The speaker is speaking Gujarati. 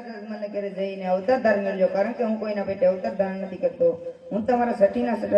મને ઘરે જઈને અવતાર ધારણ કરજો કારણ કે હું કોઈના પેટે અવતાર ધારણ નથી કરતો. હું તમારા સઠીના સઠા